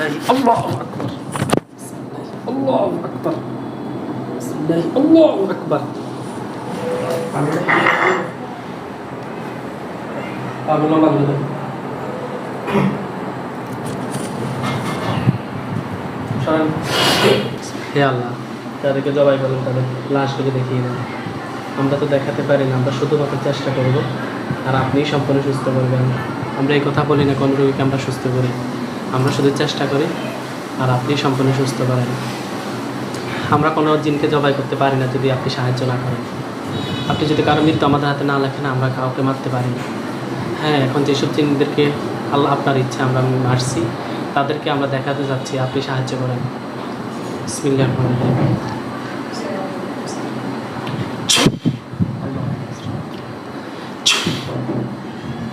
আকবার বিসমিল্লাহি আল্লাহু আকবার পাগুলো বান্ধ দেন সরেন হে আল্লাহ, তাদেরকে জবাই করেন, তাদের লাশটাকে দেখিয়ে দেন। আমরা তো দেখাতে পারি না, আমরা শুধুমাত্র চেষ্টা করব, আর আপনিই সম্পূর্ণ সুস্থ করবেন। আমরা এই কথা বলি না কোন রোগীকে আমরা সুস্থ করি। আমরা শুধু চেষ্টা করি আর আপনি সম্পূর্ণ সুস্থ করেন। আমরা কোনো জিনকে জবাই করতে পারি না যদি আপনি সাহায্য না করেন। আপনি যদি কারও মৃত্যু আমাদের হাতে না লেখেন, আমরা কাউকে মারতে পারি না। হ্যাঁ এখন যেসব জিনদেরকে আল্লাহ আপনার ইচ্ছা আমরা মারছি, তাদেরকে আমরা দেখাতে যাচ্ছি, আপনি সাহায্য করেন।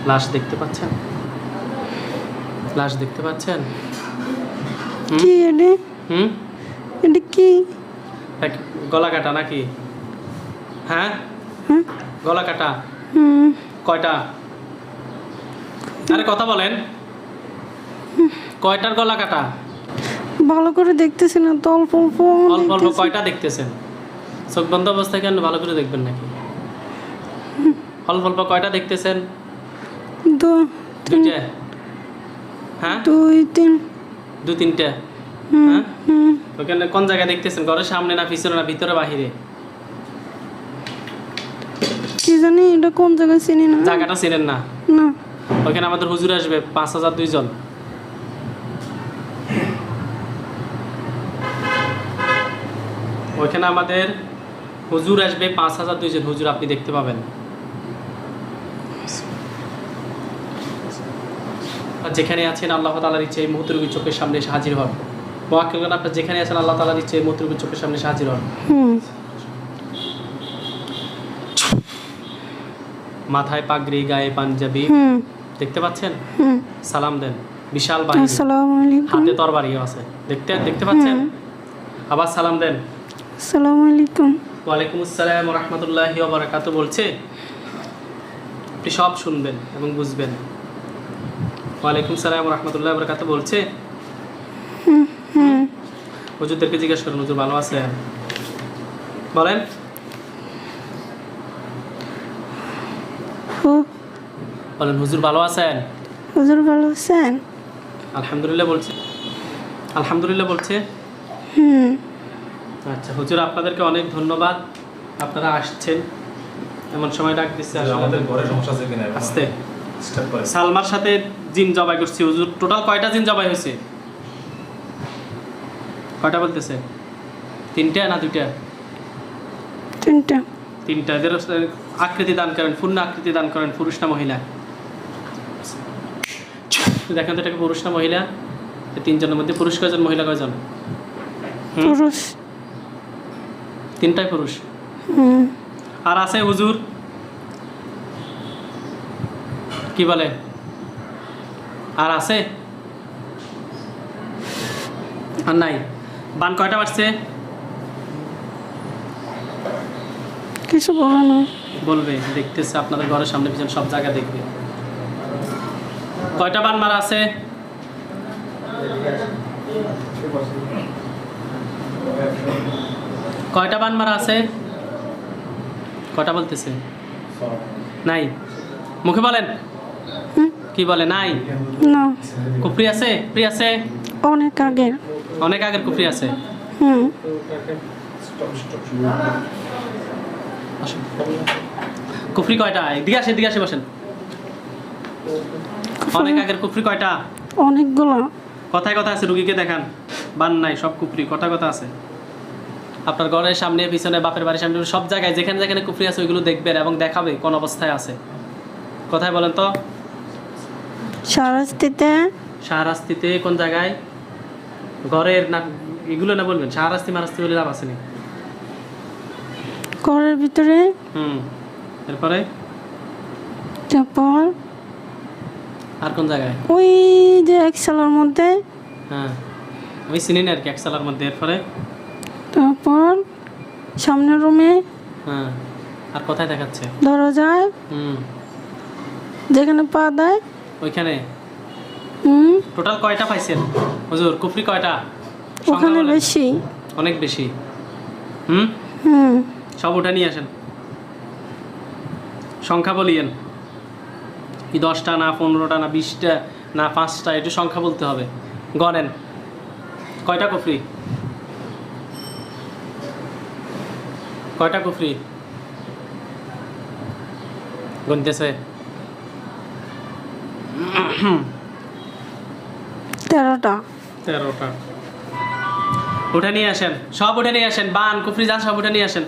লাশ দেখতে পাচ্ছেন? লাশ দেখতে পাচ্ছেন? কি এটা হুম? এটা কি? গলা কাটা নাকি? হ্যাঁ? হ্যাঁ। গলা কাটা? হুম। কয়টা? আরে কথা বলেন। কয়টার গলা কাটা? ভালো করে দেখতেছি না তো অল্প অল্প অল্প অল্প কয়টা দেখতেছেন? চোখ বন্ধ অবস্থায় কেন ভালো করে দেখবেন নাকি? অল্প অল্প কয়টা দেখতেছেন? দুইটা। হ্যাঁ? দুই তিন দু তিনটা হ্যাঁ ওখানে কোন জায়গায় দেখতেছেন? ঘরের সামনে না পিছনে না ভিতরে বাহিরে? কি জানি এটা কোন জায়গায় চিনি না। জায়গাটা চিনেন না? না। ওখানে আমাদের হুজুর আসবে পাঁচ হাজার দুইজন। ওইখানে আমাদের হুজুর আসবে পাঁচ হাজার দুইজন। হুজুর আপনি দেখতে পাবেন। আর যেখানে আছেন আল্লাহ তালার ইচ্ছে এই মুহূর্তে রোগীর চোখের সামনে এসে হাজির হন। মহাকেলগণ আপনার যেখানে আছেন আল্লাহ তালার ইচ্ছে এই মুহূর্তে রোগীর চোখের সামনে এসে হাজির হন। মাথায় পাগড়ি গায়ে পাঞ্জাবি দেখতে পাচ্ছেন? সালাম দেন বিশাল বাহিনী। হাতে তরবারিও আছে। দেখতে দেখতে পাচ্ছেন? আবার সালাম দেন। আসসালামু আলাইকুম। ওয়ালাইকুম আসসালাম রহমতুল্লাহি বারাকাত বলছে। আপনি সব শুনবেন এবং বুঝবেন। ওয়ালাইকুম সালাম রহমতুল্লাহ বারাকাত বলছে। হুজুরদেরকে জিজ্ঞেস করুন হুজুর ভালো আছে বলেন। বলেন হুজুর ভালো আছেন? হুজুর ভালো আছেন? আলহামদুলিল্লাহ বলছে। আলহামদুলিল্লাহ বলছে। হুম। আচ্ছা হুজুর আপনাদেরকে অনেক ধন্যবাদ। আপনারা আসছেন। এমন সময় ডাক দিচ্ছে আমাদের ঘরে সমস্যা আছে কিনা? আসতে। সালমার সাথে জিন জবাই করছি হুজুর। টোটাল কয়টা জিন জবাই হয়েছে? কয়টা বলতেছে? তিনটা না দুইটা? তিনটা। তিনটা। এদের আকৃতি দান করেন পূর্ণ আকৃতি দান করেন পুরুষ না মহিলা? দেখেন তো এটাকে পুরুষ না মহিলা? তিনজনের মধ্যে পুরুষ কয়জন মহিলা কয়জন? পুরুষ। তিনটাই পুরুষ? আর আছে হুজুর? কি বলে? আর আছে? আর নাই। বান কয়টা বাড়ছে কিছু বলো না বলবে দেখতেছে আপনাদের ঘরের সামনে পিছনে সব জায়গা দেখবে। কয়টা বান মারা আছে? কয়টা বান মারা আছে? কয়টা বলতেছে? নাই। মুখে বলেন। কি বলে নাই? না। কুফরি আছে? কুফরি আছে? অনেক আগের। অনেক আগের কুফরি আছে? হুম। কুফরি কয়টা? এদিকে আসে এদিকে আসে বসেন। অনেক আগের কুফরি কয়টা? অনেকগুলো। কথায় কথা আছে রুগীকে দেখান। বান নাই সব কুফরি কথা কথা আছে। আপনার ঘরের সামনে পিছনে বাপের বাড়ির সামনে সব জায়গায় যেখানে যেখানে কুফরি আছে ওইগুলো দেখবেন এবং দেখাবে কোন অবস্থায় আছে। কথায় বলেন তো। সারাস্তিতে শাহরাস্তিতে কোন জায়গায়? ঘরের না এগুলো না বলবেন শাহরাস্তি মারাস্তি বলে লাভ আসেনি ঘরের ভিতরে? হুম এরপরে? তারপর? আর কোন জায়গায়? ওই যে এক সালের মধ্যে? হ্যাঁ আমি চিনি না আর কি একসালার মধ্যে এরপরে? তারপর? সামনের রুমে? হ্যাঁ আর কোথায় দেখাচ্ছে? দরজায়? হুম। যেখানে পা দেয়? ওইখানে? হুম? টোটাল কয়টা পাইছেন? হুজুর কুফরি কয়টা? সংখ্যা ওখানে বেশি। অনেক বেশি। হুম? হুম। সব উঠে নিয়ে আসেন। সংখ্যা বলিয়েন। কি দশটা না পনেরোটা না বিশটা না পাঁচটা একটু সংখ্যা বলতে হবে। গণেন কয়টা কুফরি? কয়টা কুফরি? গুনতেছে তেরোটা। তেরোটা। উঠে নিয়ে আসেন। সব উঠে নিয়ে আসেন। বান কুফরি যা সব উঠে নিয়ে আসেন।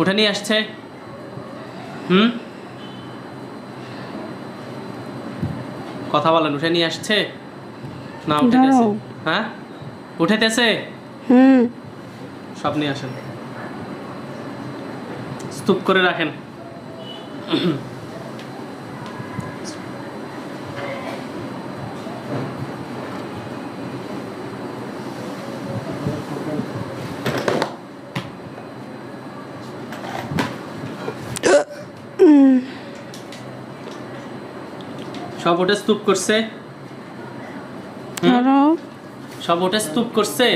উঠে নিয়ে আসছে। হুম? কথা বলেন উঠে নিয়ে আসছে? না উঠেতেছে। হ্যাঁ? উঠেতেছে? হুম। সব নিয়ে আসেন। স্তূপ করে রাখেন। সব ওটা স্তূপ করছে? সব ওটা স্তূপ করছে?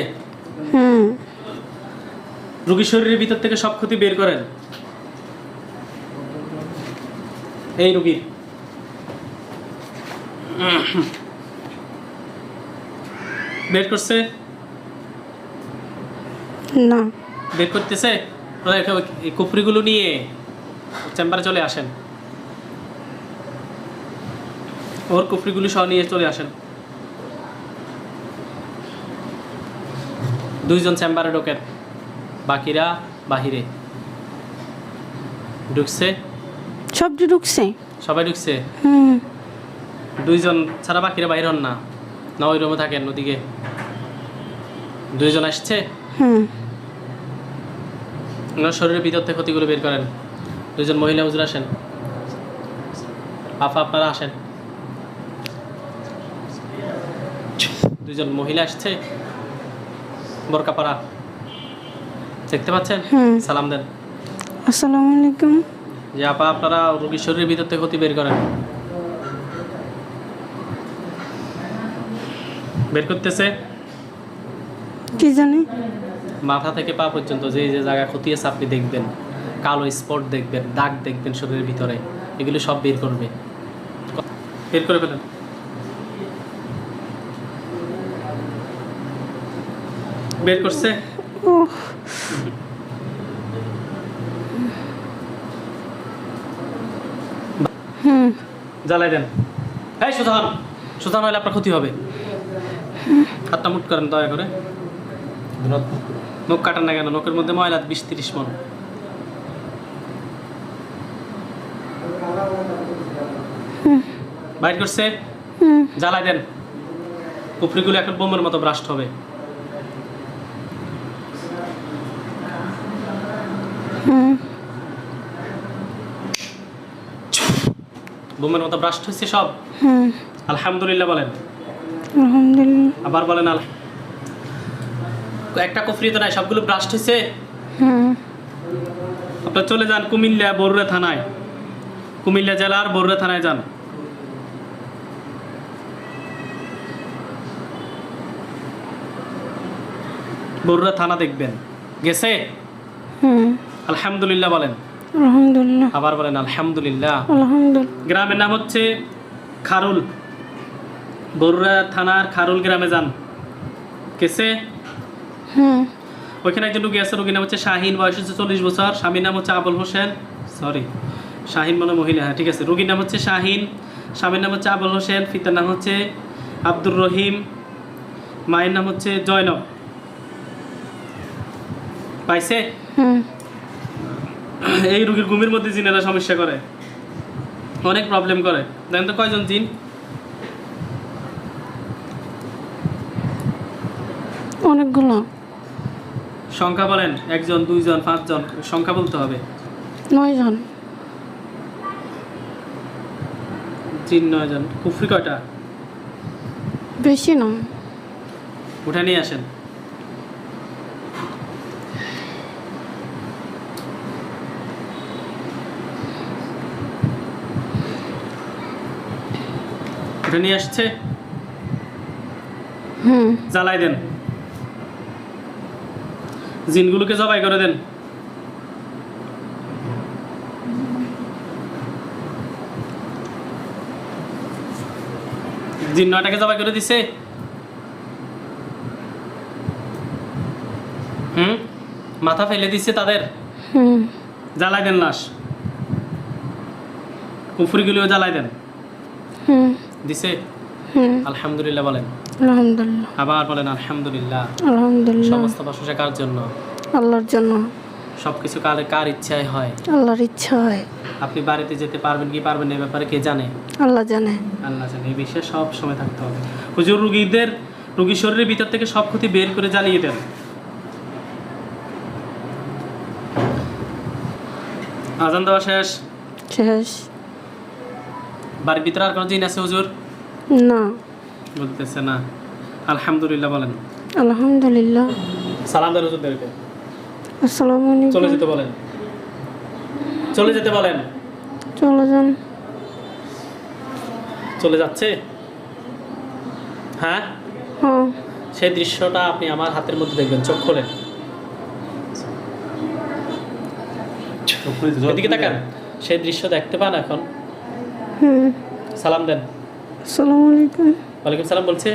হুম। রোগীর শরীরের ভিতর থেকে সব ক্ষতি বের করেন? এই রোগীর বের করছে? না। বের করতেছে? কুফরিগুলো নিয়ে। চেম্বারে চলে আসেন। ওর কুফরিগুলো সহ নিয়ে চলে আসেন। দুইজন চেম্বারে ঢোকেন। বাকিরা বাহিরে। ঢুকছে? সব ঢুকছে। সবাই ঢুকছে? দুইজন ছাড়া বাকিরা বাইর হন না। না ওই রুমে থাকেন ওদিকে। দুইজন আসছে? ওনার শরীরের ভিতর থেকে ক্ষতিগুলো বের করেন। দুজন মহিলা হুজুর আসেন। আফা আপনারা আসেন। দুজন মহিলা আসছে। বোরকা পাড়া দেখতে পাচ্ছেন? সালাম দেন। আসসালামু আলাইকুম। যে আপা আপনারা রোগীর শরীরের ভিতর থেকে ক্ষতি বের করেন। বের করতেছে। কি জানি? মাথা থেকে পা পর্যন্ত যে যে জায়গা ক্ষতি আছে আপনি দেখবেন। কালো স্পট দেখবেন দাগ দেখবেন শরীরের ভিতরে। এগুলো সব বের করবে। বের করে ফেলেন। বের করছে? জ্বালাই দেন। এই সুধান সুধান হলে আপনার ক্ষতি হবে। হাতটা মুট করেন দয়া করে। নখ কাটান না কেন? নখের মধ্যে ময়লা বিশ তিরিশ মন। বাইর করছে? জ্বালাই দেন। কুফরিগুলো এখন বোমের মতো ব্রাস্ট হবে। বোমের মতো ব্রাস্ট হচ্ছে সব? আলহামদুলিল্লাহ বলেন। আলহামদুলিল্লাহ। আবার বলেন আল একটা কুফরি তো নাই সবগুলো ব্রাস্ট হয়েছে? আপনার চলে যান কুমিল্লা বরুড়া থানায়। কুমিল্লা জেলার বরুড়া থানায় যান। বরুড়া থানা দেখবেন। গেছে? আলহামদুলিল্লাহ বলেন। আলহামদুলিল্লাহ। আবার বলেন আলহামদুলিল্লাহ। আলহামদুলিল্লাহ। গ্রামের নাম হচ্ছে খারুল। বরুড়া থানার খারুল গ্রামে যান। গেছে? হুম। ওইখানে একজন রুগী আছে রুগীর নাম হচ্ছে শাহিন বয়স হচ্ছে চল্লিশ বছর। স্বামীর নাম হচ্ছে আবুল হোসেন। সরি শাহিন মানে মহিলা হ্যাঁ ঠিক আছে। রুগীর নাম হচ্ছে শাহিন স্বামীর নাম হচ্ছে আবুল হোসেন পিতার নাম হচ্ছে আব্দুর রহিম মায়ের নাম হচ্ছে জয়নব। পাইছে? হুম। এই রুগীর ঘুমের মধ্যে জিনেরা সমস্যা করে। অনেক প্রবলেম করে। দেখেন তো কয়জন জিন? অনেকগুলো। সংখ্যা বলেন একজন দুইজন পাঁচজন সংখ্যা বলতে হবে। নয়জন। জিন নয়জন। কুফরি কয়টা? বেশি না উঠে নিয়ে আসেন। এটা নিয়ে আসছে? হুম। জ্বালাই দেন। জিনগুলোকে জবাই করে দেন। জিন নয়টাকে জবাই করে দিছে? হুম? মাথা ফেলে দিচ্ছে তাদের? হুম। জ্বালাই দেন লাশ। কুফুরিগুলিও জ্বালাই দেন। দিছে? আলহামদুলিল্লাহ বলেন। আলহামদুলিল্লাহ। আবার বলেন আলহামদুলিল্লাহ। আলহামদুলিল্লাহ। সমস্ত প্রশংসা কার জন্য। আল্লাহর জন্য। সব কিছু কার কার ইচ্ছায় হয়? আল্লাহর ইচ্ছা হয়। আপনি বাড়িতে যেতে পারবেন কি পারবেন না এ ব্যাপারে কে জানে? আল্লাহ জানে। আল্লাহ জানে। এই বিষয়ে সব সময় থাকতে হবে। হুজুর রুগীদের রুগী শরীরের ভিতর থেকে সব ক্ষতি বের করে জ্বালিয়ে দেন। আজান দেওয়া শেষ। শেষ। বাড়ির ভিতরে আর কোনো জিন আছে হুজুর? না। বলতেছে না। আলহামদুলিল্লাহ বলেন। আলহামদুলিল্লাহ। সালাম দেন হুজুরদেরকে। আসসালামু আলাইকুম। চলে যেতে বলেন। চলে যেতে বলেন। চলে যান। চলে যাচ্ছে? হ্যাঁ? হ্যাঁ। সেই দৃশ্যটা আপনি আমার হাতের মধ্যে দেখবেন চোখ খোলেন। এদিকে তাকান। সেই দৃশ্য দেখতে পান এখন। সালাম দেন। আসসালামু আলাইকুম। ওয়ালাইকুম সালাম বলছে?